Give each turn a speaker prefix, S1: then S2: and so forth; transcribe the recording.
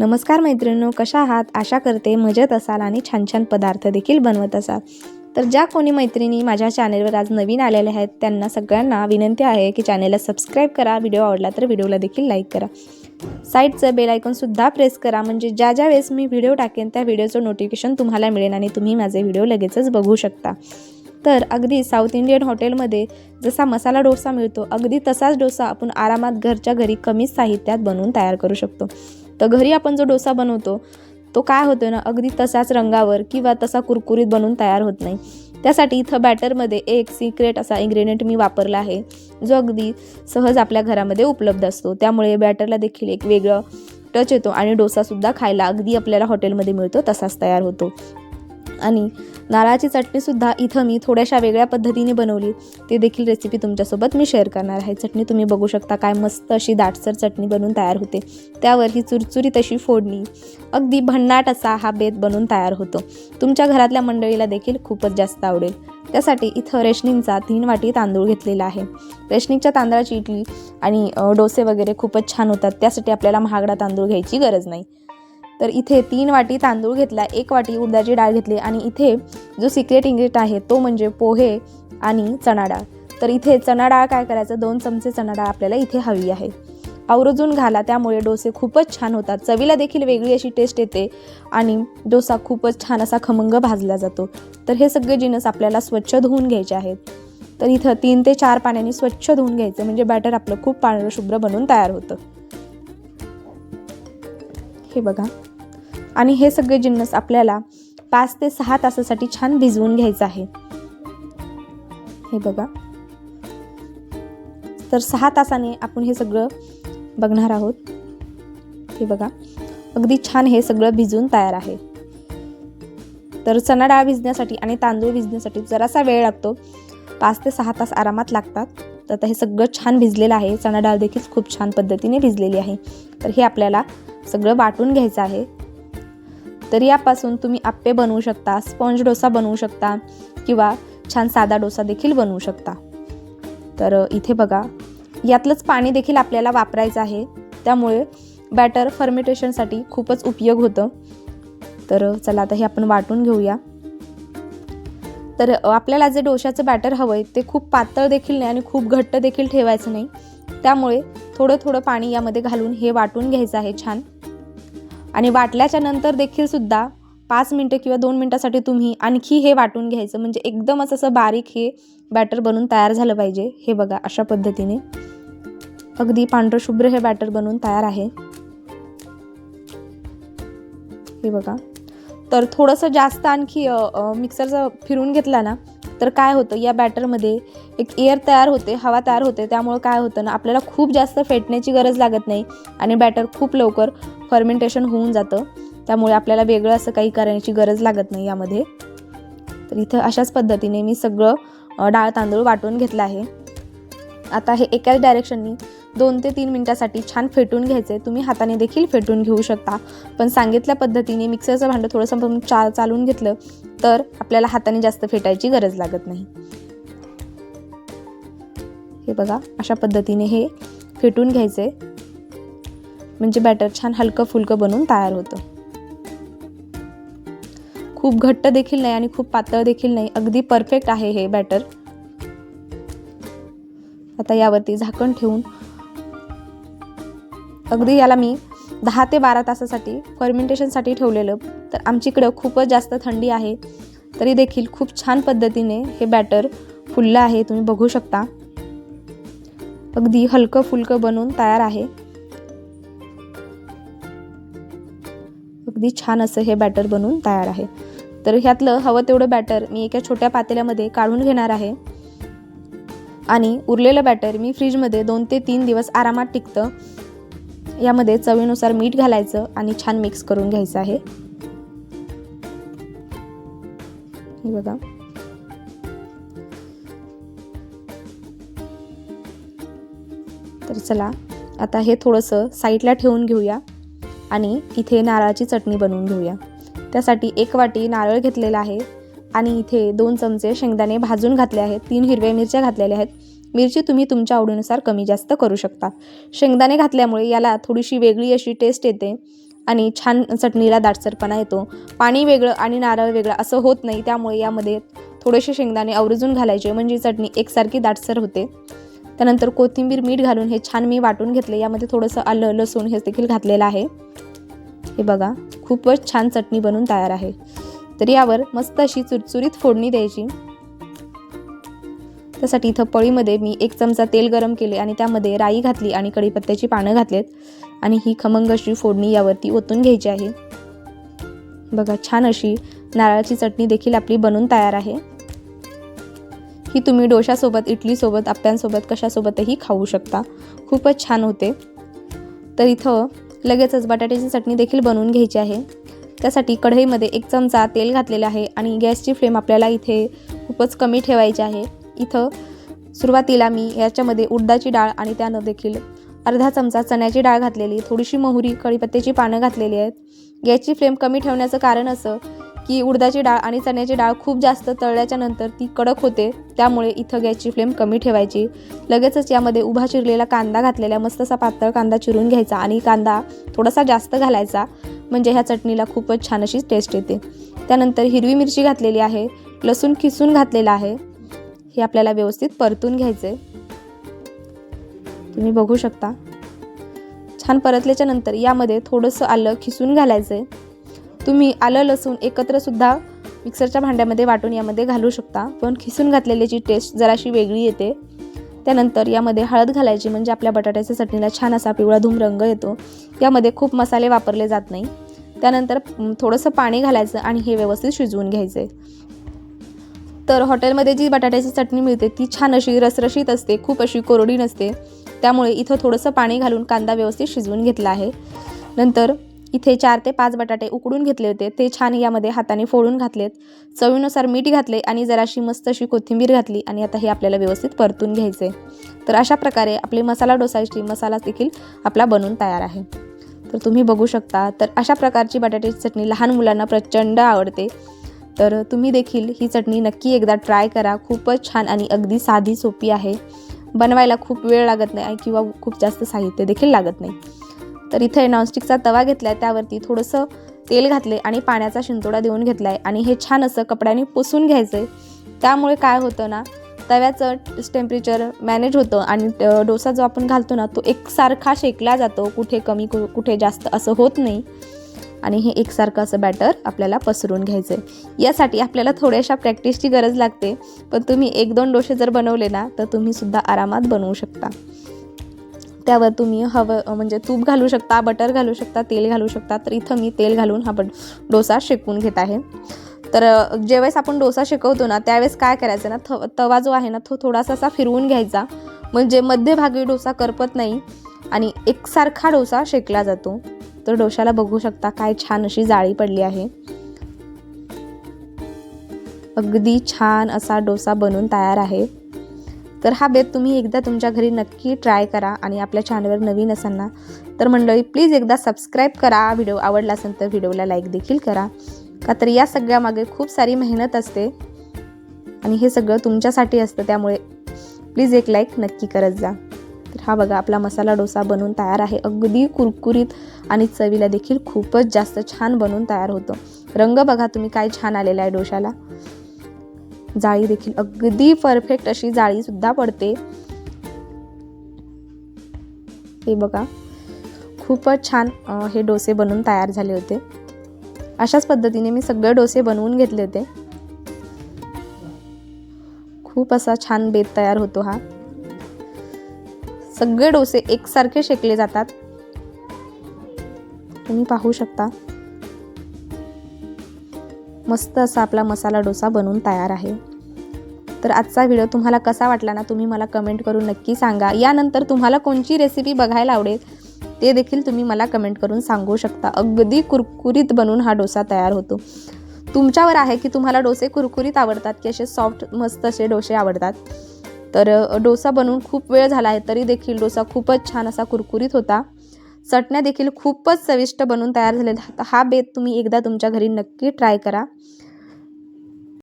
S1: नमस्कार मैत्रिणींनो कशा आहात? आशा करते मजेत असाल आणि छान छान पदार्थ देखील बनवत असाल. तर ज्या कोणी मैत्रिणी माझ्या चॅनेलवर आज नवीन आलेल्या आहेत त्यांना सगळ्यांना विनंती आहे की चॅनेलला सबस्क्राईब करा व्हिडिओ आवडला तर व्हिडिओला देखील लाईक करा. साईडचं बेल आयकॉनसुद्धा प्रेस करा म्हणजे ज्या ज्या वेळेस मी व्हिडिओ टाकेन त्या व्हिडिओचं नोटिफिकेशन तुम्हाला मिळेल आणि तुम्ही माझे व्हिडिओ लगेचच बघू शकता. तर अगदी साऊथ इंडियन हॉटेलमध्ये जसा मसाला डोसा मिळतो अगदी तसाच डोसा आपण आरामात घरच्या घरी कमी साहित्यात बनवून तयार करू शकतो. तर घरी आपण जो डोसा बनवतो तो काय होतो ना अगदी तसाच रंगावर किंवा तसा कुरकुरीत बनून तयार होत नाही. त्यासाठी इथं बॅटरमध्ये एक सिक्रेट असा इन्ग्रेडियंट मी वापरला आहे जो अगदी सहज आपल्या घरामध्ये उपलब्ध असतो. त्यामुळे बॅटरला देखील एक वेगळं टच येतो आणि डोसासुद्धा खायला अगदी आपल्याला हॉटेलमध्ये मिळतो तसाच तयार होतो. आणि नारळाची चटणीसुद्धा इथं मी थोड्याशा वेगळ्या पद्धतीने बनवली. ते देखील रेसिपी तुमच्यासोबत मी शेअर करणार आहे. चटणी तुम्ही बघू शकता काय मस्त अशी दाटसर चटणी बनवून तयार होते. त्यावर ही चुरचुरीत अशी फोडणी अगदी भन्नाट असा हा बेत बनून तयार होतो. तुमच्या घरातल्या मंडळीला देखील खूपच जास्त आवडेल. त्यासाठी इथं रेशनिंगचा तीन वाटी तांदूळ घेतलेला आहे. रेशनिंगच्या तांदळाची इडली आणि डोसे वगैरे खूपच छान होतात. त्यासाठी आपल्याला महागडा तांदूळ घ्यायची गरज नाही. तर इथे तीन वाटी तांदूळ घेतला एक वाटी उडदाची डाळ घेतली आणि इथे जो सिक्रेट इंग्रेडियंट आहे तो म्हणजे पोहे आणि चणा डाळ. तर इथे चणा डाळ काय करायचं? दोन चमचे चणा डाळ आपल्याला इथे हवी आहे. आवर्जून घाला त्यामुळे डोसे खूपच छान होतात. चवीला देखील वेगळी अशी टेस्ट येते आणि डोसा खूपच छान असा खमंग भाजला जातो. तर हे सगळे जिनस आपल्याला स्वच्छ धुवून घ्यायचे आहेत. तर इथं तीन ते चार पाण्याने स्वच्छ धुवून घ्यायचं म्हणजे बॅटर आपलं खूप पांढरं शुभ्र बनून तयार होतं. हे बघा. आणि हे सगळे जिन्नस आपल्याला पाच ते सहा तासासाठी छान भिजवून घ्यायचं आहे. हे बघा. तर सहा तासाने आपण हे सगळं बघणार आहोत. हे बघा. अगदी छान हे सगळं भिजून तयार आहे. तर चणा डाळ भिजण्यासाठी आणि तांदूळ भिजण्यासाठी जरासा वेळ लागतो. पाच ते सहा तास आरामात लागतात. तर आता हे सगळं छान भिजलेलं आहे. चणा डाळ देखील खूप छान पद्धतीने भिजलेली आहे. तर हे आपल्याला सगळं वाटून घ्यायचं आहे. तर यापासून तुम्ही आप्पे बनवू शकता स्पॉन्ज डोसा बनवू शकता किंवा छान साधा डोसा देखील बनवू शकता. तर इथे बघा यातलंच पाणी देखील आपल्याला वापरायचं आहे. त्यामुळे बॅटर फर्मेटेशनसाठी खूपच उपयोग होतं. तर चला आता हे आपण वाटून घेऊया. तर आपल्याला जे डोशाचं बॅटर हवं आहे ते खूप पातळ देखील नाही आणि खूप घट्ट देखील ठेवायचं नाही. त्यामुळे थोडं थोडं पाणी यामध्ये घालून हे वाटून घ्यायचं आहे छान. आणि वाटल्याच्या नंतर देखील सुद्धा पाच मिनटं किंवा दोन मिनटासाठी तुम्ही आणखी हे वाटून घ्यायचं. म्हणजे एकदमच असं बारीक हे बॅटर बनून तयार झालं पाहिजे. हे बघा अशा पद्धतीने. अगदी पांढरशुभ्र हे बॅटर बनून तयार आहे. हे बघा. तर थोडंसं जास्त आणखी मिक्सरचा फिरून घेतला ना तर काय होतं? या बॅटरमध्ये एक एअर तयार होते हवा तयार होते. त्यामुळं काय होतं ना आपल्याला खूप जास्त फेटण्याची गरज लागत नाही आणि बॅटर खूप लवकर फर्मेंटेशन होऊन जातं. त्यामुळे आपल्याला वेगळं असं काही करण्याची गरज लागत नाही यामध्ये. तर इथं अशाच पद्धतीने मी सगळं डाळ तांदूळ वाटून घेतलं आहे. आता हे एकाच डायरेक्शननी दोन ते तीन मिनटासाठी छान फेटून घ्यायचे तुम्ही हाताने देखील फेटून घेऊ शकता. पण सांगितल्या पद्धतीने मिक्सरचं भांडं थोडंसं पण चा चालून घेतलं तर आपल्याला हाताने जास्त फेटायची गरज लागत नाही. हे बघा अशा पद्धतीने हे फेटून घ्यायचे म्हणजे बॅटर छान हलकं फुलकं बनून तयार होतं. खूप घट्ट देखील नाही आणि खूप पातळ देखील नाही. अगदी परफेक्ट आहे हे बॅटर आता यावरती झाकण ठेवून अगदी याला मी दहा ते बारा तासासाठी फर्मेंटेशनसाठी ठेवलेलं. तर आमच्याकडं खूपच जास्त थंडी आहे. तरी देखील खूप छान पद्धतीने हे बॅटर फुललं आहे. तुम्ही बघू शकता. अगदी हलकं फुलकं बनवून तयार आहे. अगदी छान असं हे बॅटर बनून तयार आहे. तर ह्यातलं हवं तेवढं बॅटर मी एका छोट्या पातेल्यामध्ये काढून घेणार आहे. आणि उरलेलं बॅटर मी फ्रीजमध्ये दोन ते तीन दिवस आरामात टिकतं. यामध्ये चवीनुसार मीठ घालायचं आणि छान मिक्स करून घ्यायचं आहे. हे बघा. तर चला आता हे थोडंसं साईडला ठेवून घेऊया. आणि इथे नारळाची चटणी बनवून घेऊया. त्यासाठी एक वाटी नारळ घेतलेला आहे आणि इथे दोन चमचे शेंगदाणे भाजून घातले आहेत तीन हिरव्या मिरच्या घातलेल्या आहेत. मिरची तुम्ही तुमच्या आवडीनुसार कमी जास्त करू शकता. शेंगदाणे घातल्यामुळे याला थोडीशी वेगळी अशी टेस्ट येते आणि छान चटणीला दाटसरपणा येतो. पाणी वेगळं आणि नारळ वेगळं असं होत नाही त्यामुळे यामध्ये थोडेसे शेंगदाणे आवर्जून घालायचे. म्हणजे चटणी एकसारखी दाटसर होते. त्यानंतर कोथिंबीर मीठ घालून हे छान मी वाटून घेतले. यामध्ये थोडंसं आलं लसूण हे देखील घातलेलं आहे. हे बघा खूपच छान चटणी बनून तयार आहे. तर यावर मस्त अशी चुरचुरीत फोडणी द्यायची. त्यासाठी इथं पळीमध्ये मी एक चमचा तेल गरम केले आणि त्यामध्ये राई घातली आणि कढीपत्त्याची पानं घातलेत. आणि ही खमंग अशी फोडणी यावरती ओतून घ्यायची आहे. बघा छान अशी नारळाची चटणी देखील आपली बनून तयार आहे. ही तुम्ही डोशासोबत इडलीसोबत आप्यांसोबत कशासोबतही खाऊ शकता. खूपच छान होते. तर इथं लगेचच बटाट्याची चटणी देखील बनवून घ्यायची आहे. त्यासाठी कढईमध्ये एक चमचा तेल घातलेलं आहे आणि गॅसची फ्लेम आपल्याला इथे खूपच कमी ठेवायची आहे. इथं सुरुवातीला मी याच्यामध्ये उडदाची डाळ आणि त्यानं देखील अर्धा चमचा चण्याची डाळ घातलेली थोडीशी मोहरी कढीपत्त्याची पानं घातलेली आहेत. गॅसची फ्लेम कमी ठेवण्याचं कारण असं की उडदाची डाळ आणि चण्याची डाळ खूप जास्त तळल्याच्या नंतर ती कडक होते त्यामुळे इथं गॅसची फ्लेम कमी ठेवायची. लगेचच यामध्ये उभा चिरलेला कांदा घातलेला मस्त असा पातळ कांदा चिरून घ्यायचा आणि कांदा थोडासा जास्त घालायचा म्हणजे ह्या चटणीला खूपच छान अशी टेस्ट येते. त्यानंतर हिरवी मिरची घातलेली आहे लसूण किसून घातलेला आहे. हे आपल्याला व्यवस्थित परतून घ्यायचे तुम्ही बघू शकता. छान परतल्याच्या नंतर यामध्ये थोडंसं आलं खिसून घालायचं आहे तुम्ही आलं लसूण एकत्रसुद्धा मिक्सरच्या भांड्यामध्ये वाटून यामध्ये घालू शकता. पण खिसून घातलेल्याची टेस्ट जराशी वेगळी येते त्यानंतर यामध्ये हळद घालायची म्हणजे आपल्या बटाट्याच्या चटणीला छान असा पिवळा धूम रंग येतो. यामध्ये खूप मसाले वापरले जात नाही. त्यानंतर थोडंसं पाणी घालायचं आणि हे व्यवस्थित शिजवून घ्यायचं. तर हॉटेलमध्ये जी बटाट्याची चटणी मिळते ती छान अशी रसरशीत असते खूप अशी कोरडी नसते. त्यामुळे इथं थोडंसं पाणी घालून कांदा व्यवस्थित शिजवून घेतला आहे. नंतर इथे चार ते पाच बटाटे उकडून घेतले होते. ते छान यामध्ये हाताने फोडून घातलेत. चवीनुसार मीठ घातले आणि जराशी मस्त अशी कोथिंबीर घातली आणि आता हे आपल्याला व्यवस्थित परतून घ्यायचे. तर अशा प्रकारे आपले मसाला डोसाची मसाला देखील आपला बनून तयार आहे. तर तुम्ही बघू शकता. तर अशा प्रकारची बटाट्याची चटणी लहान मुलांना प्रचंड आवडते. तर तुम्ही देखील ही चटणी नक्की एकदा ट्राय करा. खूपच छान आणि अगदी साधी सोपी आहे. बनवायला खूप वेळ लागत नाही किंवा खूप जास्त साहित्य देखील लागत नाही. तर इथे नॉनस्टिकचा तवा घेतला आहे त्यावरती थोडंसं तेल घातले आणि पाण्याचा शिंतोडा देऊन घेतला आहे आणि हे छान असं कपड्याने पुसून घ्यायचं आहे त्यामुळे काय होतं ना तव्याचं टेम्परेचर मॅनेज होतं आणि डोसा जो आपण घालतो ना तो एकसारखा शेकला जातो. कुठे कमी कुठे जास्त असं होत नाही. आणि हे एकसारखं असं बॅटर आपल्याला पसरून घ्यायचं आहे यासाठी आपल्याला थोड्याशा प्रॅक्टिसची गरज लागते. पण तुम्ही एक दोन डोसे जर बनवले ना तर तुम्हीसुद्धा आरामात बनवू शकता. त्यावर तुम्ही हवं म्हणजे तूप घालू शकता बटर घालू शकता तेल घालू शकता. तर इथं मी तेल घालून हा बट डोसा शेकून घेत आहे. तर ज्यावेळेस आपण डोसा शेकवतो ना त्यावेळेस काय करायचं ना थ तवा जो आहे ना तो थोडासा असा फिरवून घ्यायचा. म्हणजे मध्यभागी डोसा करपत नाही आणि एकसारखा डोसा शेकला जातो. तर डोशाला बघू शकता काय छान अशी जाळी पडली आहे. अगदी छान असा डोसा बनून तयार आहे. तर हा बेत तुम्ही एकदा तुमच्या घरी नक्की ट्राय करा आणि आपल्या चॅनलवर नवीन असाल ना तर मंडळी प्लीज एकदा सबस्क्राईब करा. व्हिडिओ आवडला असेल तर व्हिडिओला लाईक देखील करा. का तर या सगळ्यामागे खूप सारी मेहनत असते आणि हे सगळं तुमच्यासाठी असतं त्यामुळे प्लीज एक लाईक नक्की करत जा. तर हा बघा आपला मसाला डोसा बनवून तयार आहे. अगदी कुरकुरीत आणि चवीला देखील खूपच जास्त छान बनवून तयार होतो. रंग बघा तुम्ही काय छान आलेला आहे डोशाला. जाळी देखील अगदी परफेक्ट अशी जाळी सुद्धा पडते. हे बघा खूपच छान हे डोसे बनवून तयार झाले होते. अशाच पद्धतीने मी सगळे डोसे बनवून घेतले होते. खूप असा छान बेत तयार होतो हा. सगळे डोसे एकसारखे शेकले जातात. तुम्ही पाहू शकता. मस्त असा आपला मसाला डोसा बनवून तयार आहे. तर आजचा व्हिडिओ तुम्हाला कसा वाटला ना तुम्ही मला कमेंट करून नक्की सांगा. यानंतर तुम्हाला कोणची रेसिपी बघायला आवडेल ते देखील तुम्ही मला कमेंट करून सांगू शकता. अगदी कुरकुरीत बनवून हा डोसा तयार होतो. तुमच्यावर आहे की तुम्हाला डोसे कुरकुरीत आवडतात की असे सॉफ्ट मस्त असे डोसे आवडतात? तर डोसा बनवून खूप वेळ झाला आहे तरी देखील डोसा खूपच छान असा कुरकुरीत होता. चटण्या देखील खूपच चविष्ट बनवून तयार झालेल्या हा बेत तुम्ही एकदा तुमच्या घरी नक्की ट्राय करा.